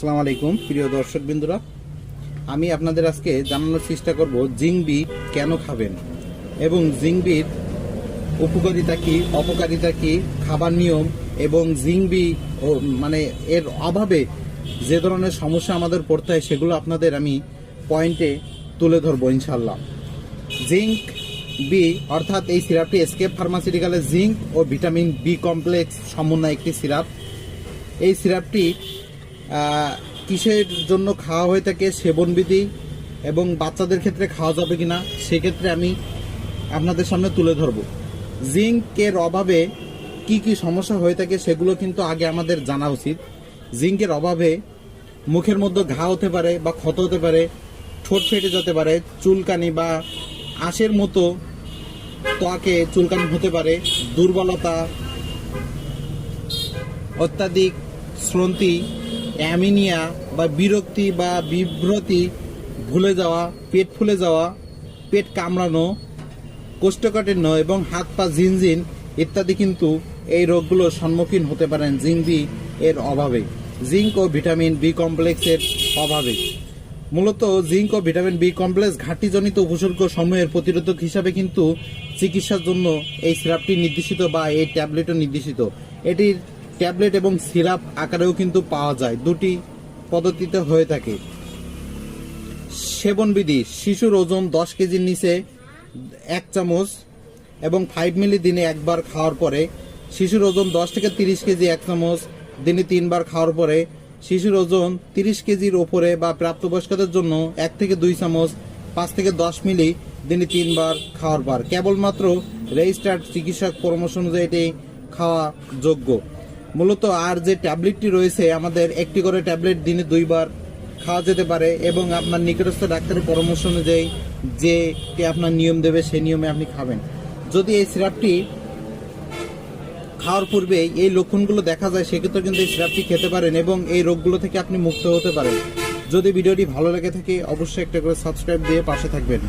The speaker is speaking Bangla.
আসসালামু আলাইকুম, প্রিয় দর্শক বিন্দুরা আমি আপনাদের আজকে জানানোর চেষ্টা করব জিংবি কেন খাবেন এবং জিংবির উপকারিতা কি, অপকারিতা কি, খাবার নিয়ম এবং জিংবি মানে এর অভাবে যে ধরনের সমস্যা আমাদের পড়তে হয় সেগুলো আপনাদের আমি পয়েন্টে তুলে ধরবো ইনশাল্লাহ জিঙ্ক বি, অর্থাৎ এই সিরাপটি এসকেপ ফার্মাসিউটিক্যালের জিঙ্ক ও ভিটামিন বি কমপ্লেক্স সমন্বয় একটি সিরাপ। এই সিরাপটি কিসের জন্য খাওয়া হয়ে থাকে সেবনবিধি এবং বাচ্চাদের ক্ষেত্রে খাওয়া যাবে কি না সেক্ষেত্রে আমি আপনাদের সামনে তুলে ধরব। জিঙ্কের অভাবে কি কি সমস্যা হয়ে থাকে সেগুলো কিন্তু আগে আমাদের জানা উচিত। জিঙ্কের অভাবে মুখের মধ্যে ঘা হতে পারে বা ক্ষত হতে পারে, ঠোঁট ফেটে যেতে পারে, চুলকানি বা আঁশের মতো ত্বকে চুলকানি হতে পারে, দুর্বলতা, অত্যাধিক শ্রন্তি অ্যামিনিয়া বা বিরক্তি বা বিভ্রতি ভুলে যাওয়া, পেট ফুলে যাওয়া, পেট কামড়ানো, কোষ্ঠকাঠিন্য এবং হাত পা ঝিনঝিন ইত্যাদি কিন্তু এই রোগগুলোর সম্মুখীন হতে পারেন জিংবি এর অভাবে। জিঙ্ক ও ভিটামিন বি কমপ্লেক্সের অভাবে। মূলত জিঙ্ক ও ভিটামিন বি কমপ্লেক্স ঘাটতিজনিত উপসর্গ সমূহের প্রতিরোধক হিসাবে কিন্তু চিকিৎসার জন্য এই সিরাপটি নির্দেশিত বা এই ট্যাবলেটও নির্দেশিত। এটির ট্যাবলেট এবং সিরাপ আকারেও কিন্তু পাওয়া যায়। দুটি পদ্ধতিতে হয়ে থাকে। সেবনবিধি, শিশুর ওজন দশ কেজির নিচে এক চামচ এবং ফাইভ মিলি দিনে একবার খাওয়ার পরে শিশুর ওজন দশ থেকে তিরিশ কেজি এক চামচ, দিনে তিনবার খাওয়ার পরে শিশুর ওজন তিরিশ কেজির ওপরে বা প্রাপ্তবয়স্কদের জন্য এক থেকে দুই চামচ, পাঁচ থেকে দশ মিলি দিনে তিনবার খাওয়ার পর। কেবলমাত্র রেজিস্টার্ড চিকিৎসক পরামর্শ অনুযায়ী এটি খাওয়া যোগ্য। মূলত আর যে ট্যাবলেটটি রয়েছে, আমাদের একটি করে ট্যাবলেট দিনে দুইবার খাওয়া যেতে পারে এবং আপনার নিকটস্থ ডাক্তারের পরামর্শ অনুযায়ী যেটি আপনার নিয়ম দেবে, সেই নিয়মে আপনি খাবেন। যদি এই সিরাপটি খাওয়ার পূর্বে এই লক্ষণগুলো দেখা যায় সেক্ষেত্রে কিন্তু এই সিরাপটি খেতে পারেন এবং এই রোগগুলো থেকে আপনি মুক্ত হতে পারেন। যদি ভিডিওটি ভালো লেগে থাকে, অবশ্যই একটা করে সাবস্ক্রাইব দিয়ে পাশে থাকবেন।